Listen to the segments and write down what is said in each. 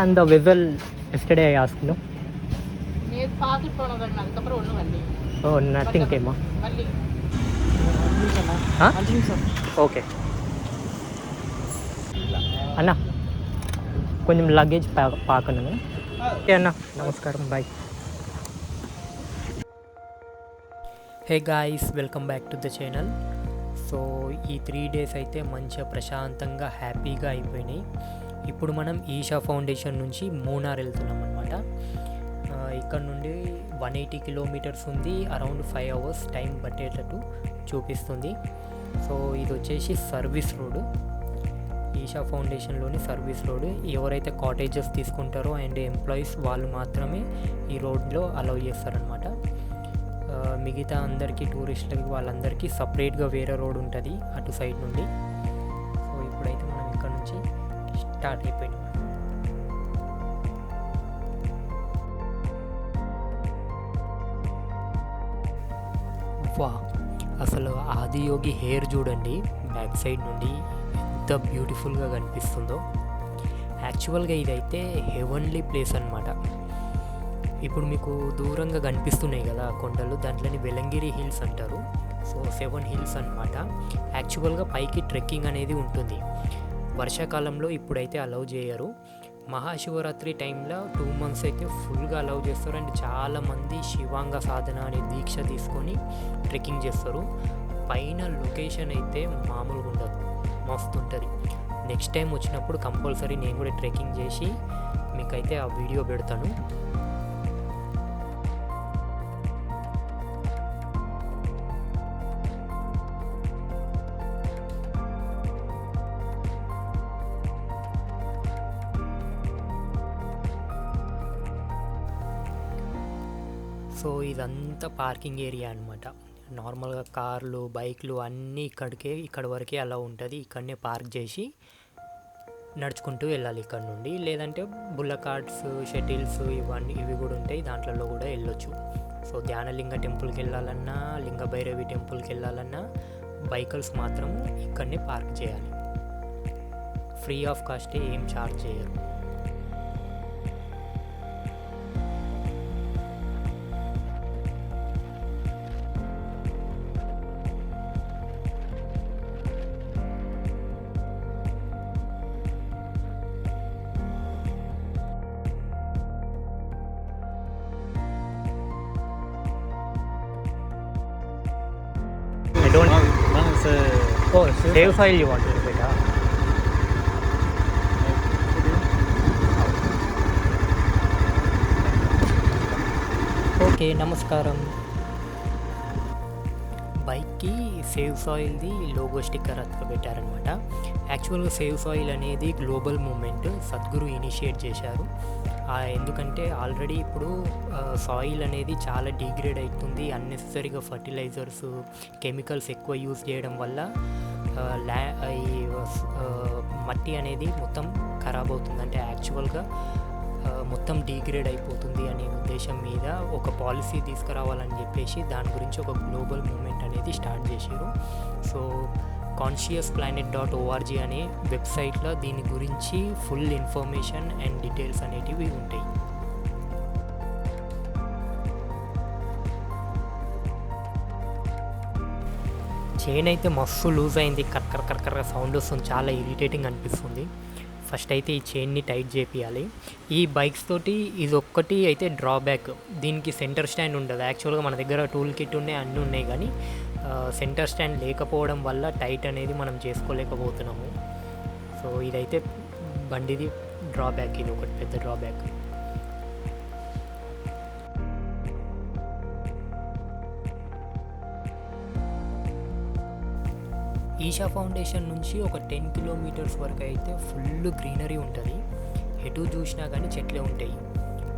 And the vessel yesterday I asked no. நேற்று பார்த்துட்டு போனதாங்க அதுக்கப்புறம் ஒன்றும் வரலைங்க Oh, nothing came. Huh? வரலைங்க Huh? அஞ்சு நிமிஷம் ఓకే అన్న కొంచెం లగేజ్ పా పాకను ఓకే అన్న నమస్కారం bye hey guys welcome back to the channel so ఈ త్రీ డేస్ అయితే మంచిగా ప్రశాంతంగా హ్యాపీగా అయిపోయినాయి ఇప్పుడు మనం ఈషా ఫౌండేషన్ నుంచి మూనార్ వెళ్తున్నాం అనమాట ఇక్కడ నుండి వన్ ఎయిటీ కిలోమీటర్స్ ఉంది. అరౌండ్ ఫైవ్ అవర్స్ టైం పట్టేటట్టు చూపిస్తుంది. సో ఇది వచ్చేసి సర్వీస్ రోడ్. ఈషా ఫౌండేషన్లోని సర్వీస్ రోడ్. ఎవరైతే కాటేజెస్ తీసుకుంటారో అండ్ ఎంప్లాయీస్ వాళ్ళు మాత్రమే ఈ రోడ్లో అలౌ చేస్తారనమాట మిగతా అందరికీ టూరిస్టులకి వాళ్ళందరికీ సపరేట్గా వేరే రోడ్ ఉంటుంది అటు సైడ్ నుండి. సో ఇప్పుడైతే మనం ఇక్కడ నుంచి స్టార్ట్ అయిపోయినాం వా అసలు ఆదియోగి హెయిర్ చూడండి. బ్యాక్ సైడ్ నుండి ఎంత బ్యూటిఫుల్గా కనిపిస్తుందో. యాక్చువల్గా ఇదైతే హెవెన్లీ ప్లేస్ అనమాట ఇప్పుడు మీకు దూరంగా కనిపిస్తున్నాయి కదా కొండలు. దాంట్లోని వెలంగిరి హిల్స్ అంటారు. సో సెవెన్ హిల్స్ అనమాట యాక్చువల్గా పైకి ట్రెక్కింగ్ అనేది ఉంటుంది. వర్షాకాలంలో ఇప్పుడైతే అలౌ చేయరు. మహాశివరాత్రి టైంలో టూ మంత్స్ అయితే ఫుల్గా అలౌ చేస్తారు. అండ్ చాలామంది శివాంగ సాధన అనే దీక్ష తీసుకొని ట్రెక్కింగ్ చేస్తారు. పైన లొకేషన్ అయితే మామూలుగా ఉండదు. మస్తు ఉంటుంది. నెక్స్ట్ టైం వచ్చినప్పుడు కంపల్సరీ నేను కూడా ట్రెక్కింగ్ చేసి మీకైతే ఆ వీడియో పెడతాను. ఇదంతా పార్కింగ్ ఏరియా అనమాట నార్మల్గా కార్లు బైక్లు అన్నీ ఇక్కడికే ఇక్కడ వరకే అలా ఉంటుంది. ఇక్కడనే పార్క్ చేసి నడుచుకుంటూ వెళ్ళాలి ఇక్కడ నుండి. లేదంటే బుల్ల కార్డ్స్ షటిల్స్ ఇవన్నీ ఇవి కూడా ఉంటాయి. దాంట్లో కూడా వెళ్ళొచ్చు. సో ధ్యానలింగ టెంపుల్కి వెళ్ళాలన్నా లింగ భైరవి టెంపుల్కి వెళ్ళాలన్నా బైకల్స్ మాత్రం ఇక్కడనే పార్క్ చేయాలి. ఫ్రీ ఆఫ్ కాస్టే ఏం ఛార్జ్ చేయరు. I don't. No, it's a. Oh, save file you want to huh? Okay నమస్కారం బైక్కి సేవ్ సాయిల్ది లోగో స్టిక్కర్ అతను పెట్టారనమాట యాక్చువల్గా సేవ్ సాయిల్ అనేది గ్లోబల్ మూమెంట్ సద్గురు ఇనిషియేట్ చేశారు ఎందుకంటే ఆల్రెడీ ఇప్పుడు సాయిల్ అనేది చాలా డిగ్రేడ్ అవుతుంది అన్నెసరీగా ఫర్టిలైజర్స్ కెమికల్స్ ఎక్కువ యూజ్ చేయడం వల్ల ల్యా ఈ మట్టి అనేది మొత్తం ఖరాబ్ అవుతుంది. అంటే యాక్చువల్గా మొత్తం డీగ్రేడ్ అయిపోతుంది అనే ఉద్దేశం మీద ఒక పాలసీ తీసుకురావాలని చెప్పేసి దాని గురించి ఒక గ్లోబల్ మూమెంట్ అనేది స్టార్ట్ చేశారు so conscious planet dot ORG అనే వెబ్సైట్లో దీని గురించి ఫుల్ ఇన్ఫర్మేషన్ అండ్ డీటెయిల్స్ అనేటివి ఉంటాయి. చైన్ అయితే మస్తు లూజ్ అయింది. కర్కర్ కర్కర్ సౌండ్ వస్తుంది. చాలా ఇరిటేటింగ్ అనిపిస్తుంది. ఫస్ట్ అయితే ఈ చైన్ని టైట్ చేపియాలి. ఈ బైక్స్ తోటి ఇది ఒక్కటి అయితే డ్రాబ్యాక్. దీనికి సెంటర్ స్టాండ్ ఉండదు. యాక్చువల్గా మన దగ్గర టూల్ కిట్ ఉన్నాయి అన్నీ ఉన్నాయి కానీ సెంటర్ స్టాండ్ లేకపోవడం వల్ల టైట్ అనేది మనం చేసుకోలేకపోతున్నాము. సో ఇదైతే బండిది డ్రాబ్యాక్ ఇది ఒకటి పెద్ద డ్రాబ్యాక్ ఈషా ఫౌండేషన్ నుంచి ఒక టెన్ కిలోమీటర్స్ వరకు అయితే ఫుల్ గ్రీనరీ ఉంటుంది. ఎటు చూసినా కానీ చెట్లే ఉంటాయి.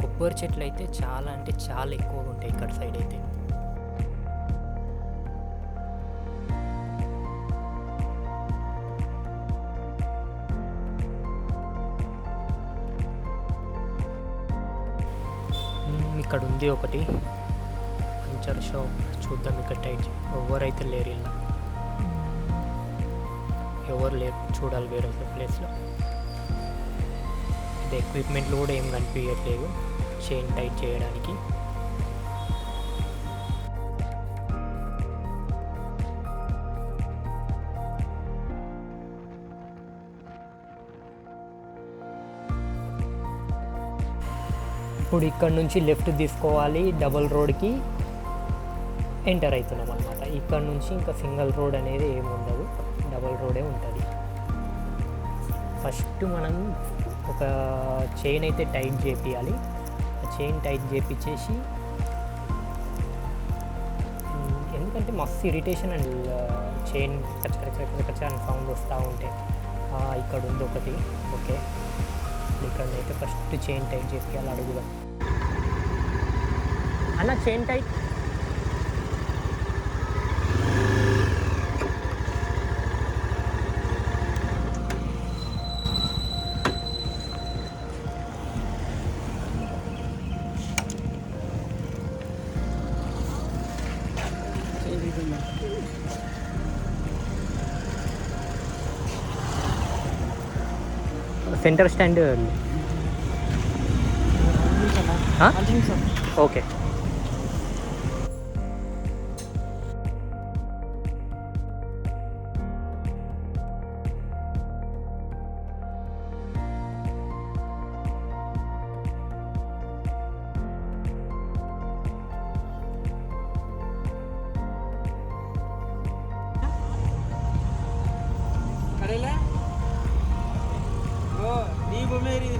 కొబ్బరి చెట్లు అయితే చాలా అంటే చాలా ఎక్కువగా ఉంటాయి ఇక్కడ సైడ్ అయితే. ప్రతి ఒక్కటి ఒకటి. Puncture shop. చూద్దాం ఇక్కడ టైట్ ఎవరైతే లేరు ఇలా. ఎవరు లేరు. చూడాలి వేరే ప్లేస్లో. ఎక్విప్మెంట్లు కూడా ఏం కనిపించట్లేదు. చైన్ టైట్ చేయడానికి. ఇప్పుడు ఇక్కడ నుంచి లెఫ్ట్ తీసుకోవాలి డబుల్ రోడ్కి ఎంటర్ అవుతున్నాం అనమాట ఇక్కడ నుంచి ఇంకా సింగిల్ రోడ్ అనేది ఏమి ఉండదు డబల్ రోడే ఉంటుంది. ఫస్ట్ మనం ఒక చైన్ అయితే టైట్ చేపియాలి. ఆ చైన్ టైట్ చేపించేసి ఎందుకంటే మస్తు ఇరిటేషన్ అండ్ చైన్ కచ్చ కచ్చ కచ్చ అని సౌండ్ వస్తూ ఉంటే ఇక్కడ ఉంది ఒకటి ఓకే. ఇక్కడ అయితే ఫస్ట్ చైన్ టైట్ చేపియాలి అడుగుదాం. అన్న chain tight center Standard. ha okay Terima. pomeriggio.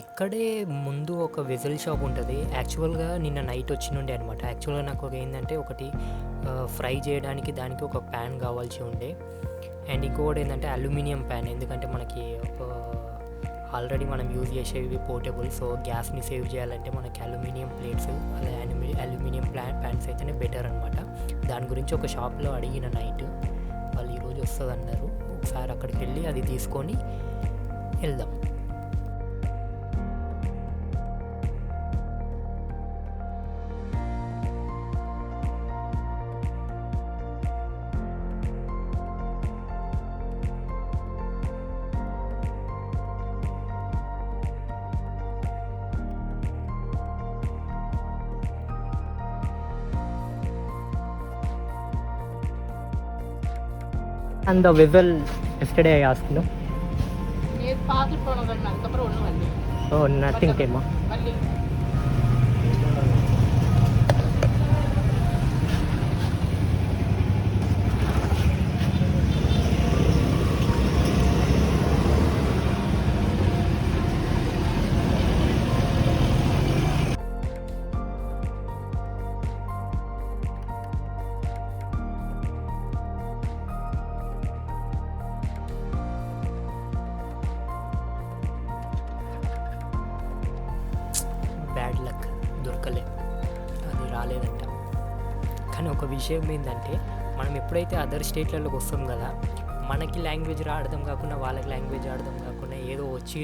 ఇక్కడే ముందు ఒక వెజల్ షాప్ ఉంటుంది. యాక్చువల్గా నిన్న నైట్ వచ్చి నుండే అనమాట యాక్చువల్గా నాకు ఒక ఏంటంటే ఒకటి ఫ్రై చేయడానికి దానికి ఒక ప్యాన్ కావాల్సి ఉండే. అండ్ ఇంకొకటి ఏంటంటే అల్యూమినియం ప్యాన్. ఎందుకంటే మనకి ఆల్రెడీ మనం యూజ్ చేసేవి పోర్టబుల్. సో గ్యాస్ని సేవ్ చేయాలంటే మనకి అల్యూమినియం ప్లేట్స్ అలా అల్యూమినియం ప్లా ప్యాన్స్ అయితేనే బెటర్ అనమాట దాని గురించి ఒక షాప్లో అడిగిన నైట్ వాళ్ళు ఈరోజు వస్తుంది అన్నారు ఒకసారి అక్కడికి వెళ్ళి అది తీసుకొని వెళ్దాం. And the வெவல் yesterday I ask no oh nothing டேமா కానీ ఒక విషయం ఏంటంటే మనం ఎప్పుడైతే అదర్ స్టేట్లలోకి వస్తాం కదా మనకి లాంగ్వేజ్ రావడం కాకుండా వాళ్ళకి లాంగ్వేజ్ ఆడడం కాకుండా ఏదో వచ్చి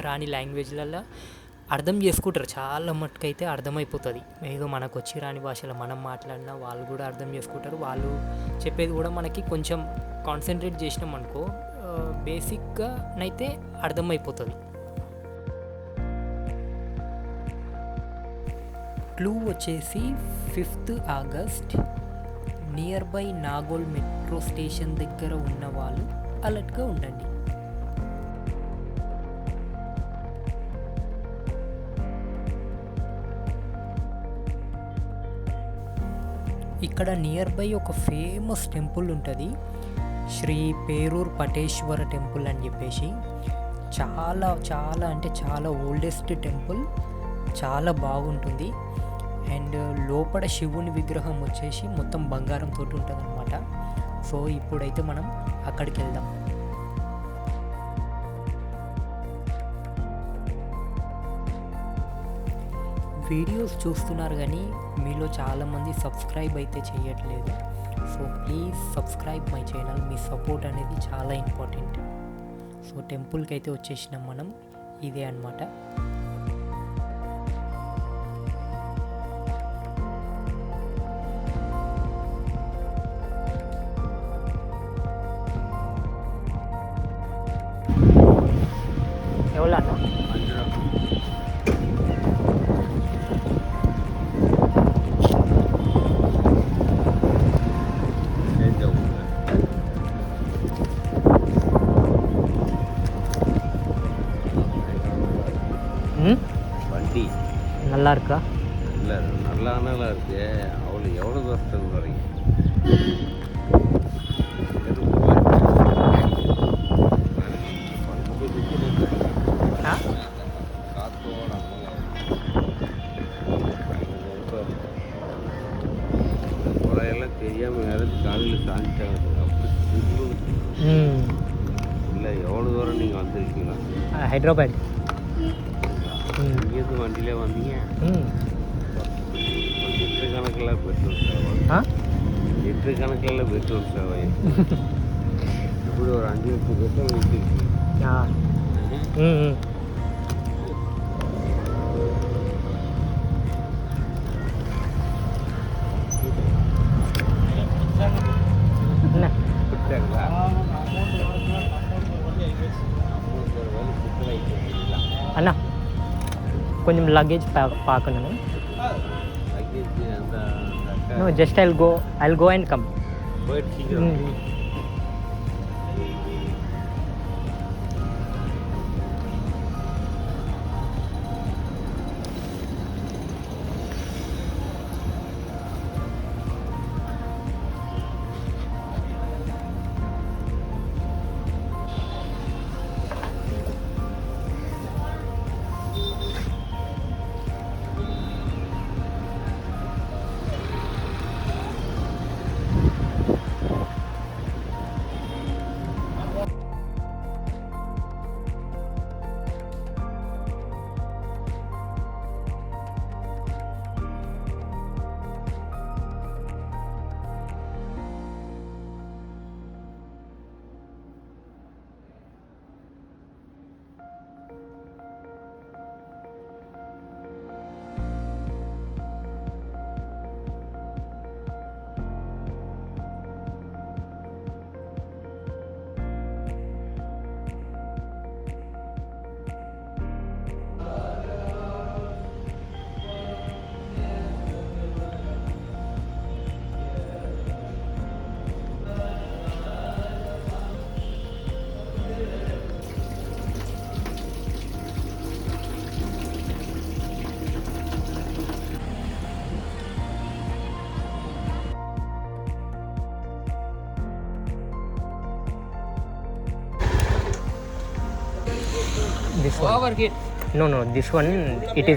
రాని లాంగ్వేజ్లలో అర్థం చేసుకుంటారు. చాలా మట్టుకైతే అర్థమైపోతుంది. ఏదో మనకు వచ్చి రాని భాషలో మనం మాట్లాడినా వాళ్ళు కూడా అర్థం చేసుకుంటారు. వాళ్ళు చెప్పేది కూడా మనకి కొంచెం కాన్సన్ట్రేట్ చేసినాం అనుకో బేసిక్గా అయితే అర్థమైపోతుంది. క్లూ వచ్చేసి fifth August. Near by Nagole metro station దగ్గర ఉన్న వాళ్ళు అలర్ట్గా ఉండండి. ఇక్కడ నియర్ బై ఒక ఫేమస్ టెంపుల్ ఉంటుంది. శ్రీ పేరూర్ పటేశ్వర టెంపుల్ అని చెప్పేసి. చాలా చాలా అంటే చాలా ఓల్డెస్ట్ టెంపుల్. చాలా బాగుంటుంది. అండ్ లోపల శివుని విగ్రహం వచ్చేసి మొత్తం బంగారంతో ఉంటుంది అనమాట సో ఇప్పుడైతే మనం అక్కడికి వెళ్దాం వీడియోస్ చూస్తున్నారు కానీ మీలో చాలామంది సబ్స్క్రైబ్ అయితే చేయట్లేదు. So please subscribe my channel. Me support అనేది చాలా ఇంపార్టెంట్. సో టెంపుల్కి అయితే వచ్చేసినాం మనం. ఇదే అన్నమాట. ரூபாய் இங்கேருந்து வண்டியிலே வந்தீங்க. ம். லிட்டர் கணக்கில் பெட்ரோல் செலவு ஆ? லிட்டர் கணக்கில் பெட்ரோல் செலவு இப்படி ஒரு அஞ்சு லிட்டர் பெட்ரோல் ஆ? ம் ம். కొంచెం luggage పాకను just I go I go and come this one. No, no, this one it is